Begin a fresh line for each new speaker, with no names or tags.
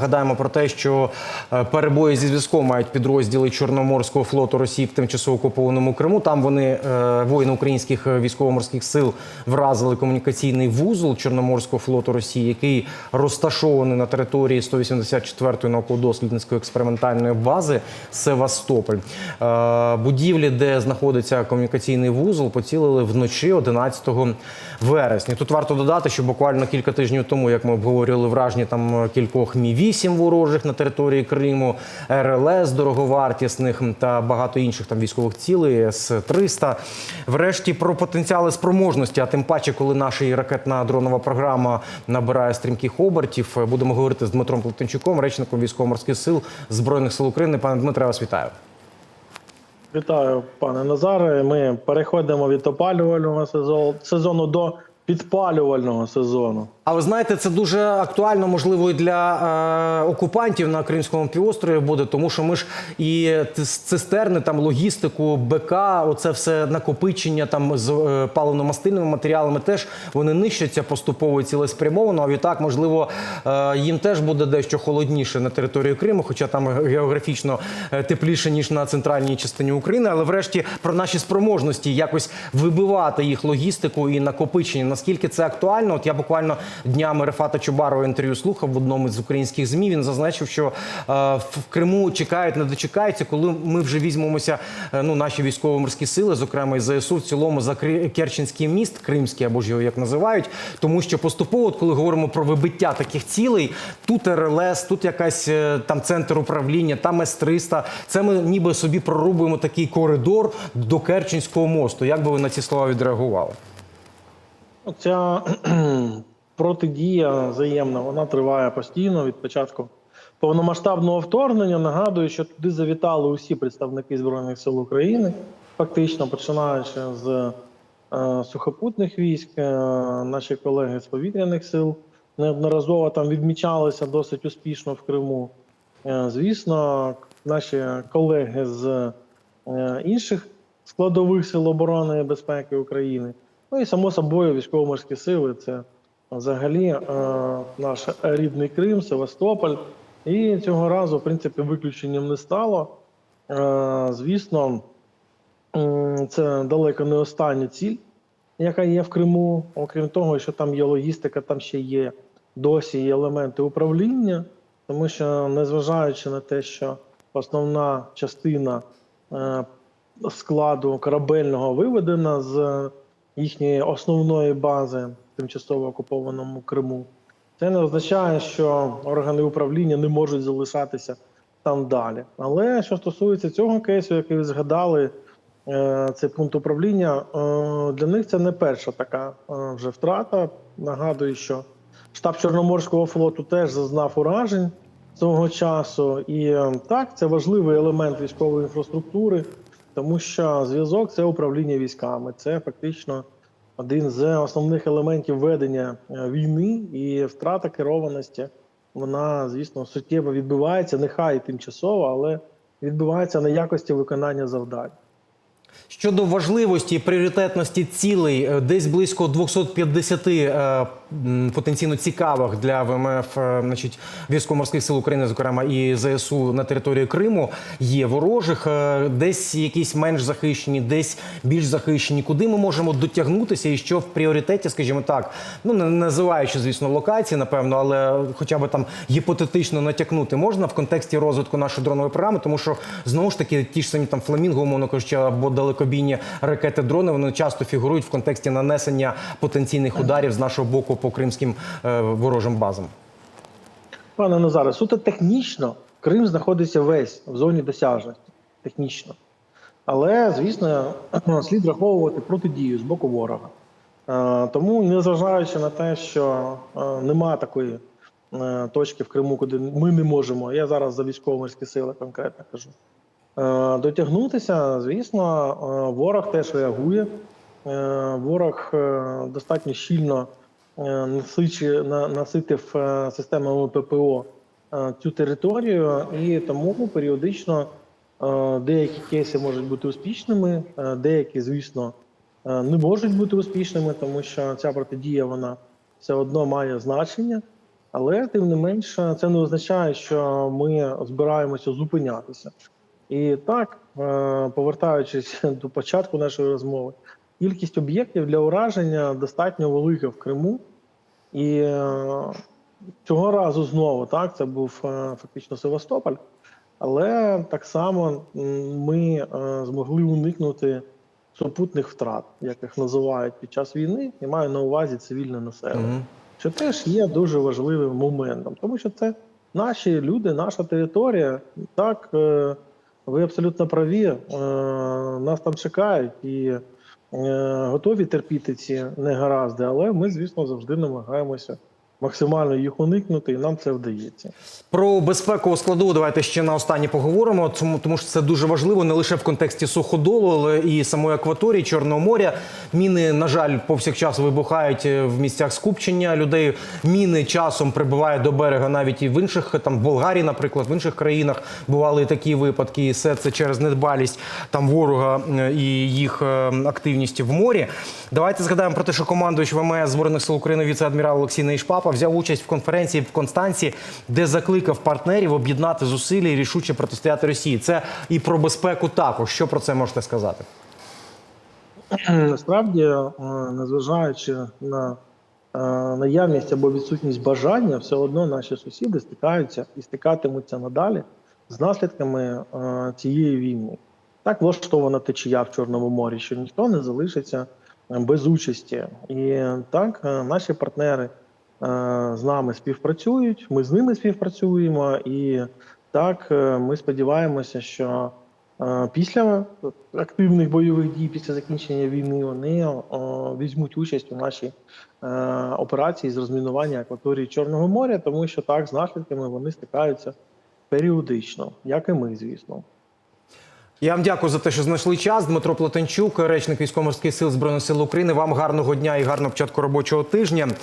Нагадаємо про те, що е, перебої зі зв'язком мають підрозділи Чорноморського флоту Росії в тимчасово окупованому Криму. Там вони е, воїни українських е, військово-морських сил вразили комунікаційний вузол Чорноморського флоту Росії, який розташований на території 184-ї науково-дослідницької експериментальної бази Севастополь. Будівлі, де знаходиться комунікаційний вузол, поцілили вночі 11 вересня. Тут варто додати, що буквально кілька тижнів тому, як ми обговорювали враження там кількох мі 8 ворожих на території Криму, РЛС дороговартісних та багато інших там військових цілей, С-300. Врешті про потенціали спроможності, а тим паче, коли наша ракетна дронова програма набирає стрімких обертів, будемо говорити з Дмитром Плетенчуком, речником військово-морських сил Збройних сил України. Пане Дмитре, вас вітаю.
Вітаю, пане Назаре. Ми переходимо від опалювального сезону до підпалювального сезону.
А ви знаєте, це дуже актуально, можливо, і для е, окупантів на Кримському півострові буде, тому що ми ж і цистерни, там логістику, БК, оце все накопичення там з е, паливно-мастильними матеріалами теж вони нищаться поступово і цілеспрямовано. А відтак, можливо, е, їм теж буде дещо холодніше на території Криму, хоча там географічно е, тепліше ніж на центральній частині України. Але врешті про наші спроможності якось вибивати їх логістику і накопичення. Наскільки це актуально? От я буквально днями Рефата Чубарова інтерв'ю слухав в одному з українських змі. Він зазначив, що е, в Криму чекають, не дочекаються, коли ми вже візьмемося. е, ну, наші військово-морські сили, зокрема і ЗСУ, в цілому за Керченський міст, Кримський або ж його як називають. Тому що поступово, коли говоримо про вибиття таких цілей, тут РЛС, тут якась е, там центр управління, там С-300. Це ми ніби собі прорубуємо такий коридор до Керченського мосту. Як би ви на ці слова відреагували?
Ця протидія взаємна, вона триває постійно від початку повномасштабного вторгнення. Нагадую, що туди завітали усі представники Збройних сил України, фактично починаючи з е, сухопутних військ, е, наші колеги з повітряних сил неодноразово там відмічалися досить успішно в Криму. Е, Звісно, наші колеги з інших складових сил оборони і безпеки України. Ну і само собою військово-морські сили це взагалі е, наш рідний Крим, Севастополь. І цього разу, в принципі, виключенням не стало. Е, звісно, це далеко не остання ціль, яка є в Криму. Окрім того, що там є логістика, там ще є досі є елементи управління, тому що незважаючи на те, що основна частина е, складу корабельного виведена з їхньої основної бази в тимчасово окупованому Криму. Це не означає, що органи управління не можуть залишатися там далі. Але що стосується цього кейсу, який ви згадали, е, цей пункт управління, е, для них це не перша така е, вже втрата. Нагадую, що штаб Чорноморського флоту теж зазнав уражень свого часу. І так, це важливий елемент військової інфраструктури, тому що зв'язок це управління військами. Це фактично один з основних елементів ведення е, війни і втрата керованості. Вона, звісно, суттєво відбувається, нехай тимчасово, але відбувається на якості виконання завдань.
Щодо важливості і пріоритетності цілей, е, десь близько 250 е, потенційно цікавих для ВМФ е, значить, військово-морських сил України, зокрема і ЗСУ на території Криму, є ворожих, десь якісь менш захищені, десь більш захищені. Куди ми можемо дотягнутися і що в пріоритеті, скажімо так, ну не називаючи, звісно, локації, напевно, але хоча б там гіпотетично натякнути можна в контексті розвитку нашої дронової програми, тому що знову ж таки ті ж самі там фламінго, умовно кажучи, або далекобійні ракети дрони, вони часто фігурують в контексті нанесення потенційних ударів з нашого боку по кримським е, ворожим базам.
Пане Назаре, суто технічно Крим знаходиться весь в зоні досяжності. Технічно. Але, звісно, слід враховувати протидію з боку ворога. Е, Тому, незважаючи на те, що е, немає такої точки в Криму, куди ми не можемо, я зараз за військово-морські сили конкретно кажу. Е, Дотягнутися, звісно, е, ворог теж реагує. Е, Ворог достатньо щільно наситив системами ППО цю територію, і тому періодично деякі кейси можуть бути успішними, деякі, звісно, не можуть бути успішними, тому що ця протидія вона все одно має значення. Але тим не менше, це не означає, що ми збираємося зупинятися. І так, е, повертаючись до початку нашої розмови, кількість об'єктів для ураження достатньо велика в Криму. І е, цього разу знову так, це був е, фактично Севастополь, але так само ми змогли уникнути супутних втрат, як їх називають під час війни, і маю на увазі цивільне населення.
Мгм.
Що теж є дуже важливим моментом, тому що це наші люди, наша територія. Так, ви абсолютно праві. е, Нас там чекають і е, готові терпіти ці негаразди, але ми, звісно, завжди намагаємося максимально їх уникнути, і нам це вдається.
Про безпекову складову давайте ще на останнє поговоримо, тому, тому що це дуже важливо не лише в контексті суходолу, але і самої акваторії Чорного моря. Міни, на жаль, повсякчас вибухають е, в місцях скупчення людей. Міни часом прибувають до берега навіть і в інших, там в Болгарії, наприклад, в інших країнах бували такі випадки. І все це через недбалість там ворога е, і їх е, активності в морі. Давайте згадаємо про те, що командуючий ВМС збройних сил України віце-адмірал Олексій Нейшпапа взяв участь в конференції в Констанції, де закликав партнерів об'єднати зусилля і рішуче протистояти Росії. Це і про безпеку також. Що про це можете сказати?
Насправді, е, незважаючи на е, наявність або відсутність бажання, все одно наші сусіди стикаються і стикатимуться надалі з наслідками е, цієї війни. Так влаштована течія в Чорному морі, що ніхто не залишиться е, без участі. І так, е, наші партнери е, з нами співпрацюють, ми з ними співпрацюємо, і так е, ми сподіваємося, що Е, Після активних бойових дій, після закінчення війни, вони е, візьмуть участь у нашій е, операції з розмінування акваторії Чорного моря, тому що так з наслідками вони стикаються періодично, як і ми, звісно.
Я вам дякую за те, що знайшли час. Дмитро Платенчук, речник військово-морських сил збройних сил України. Вам гарного дня і гарного початку робочого тижня.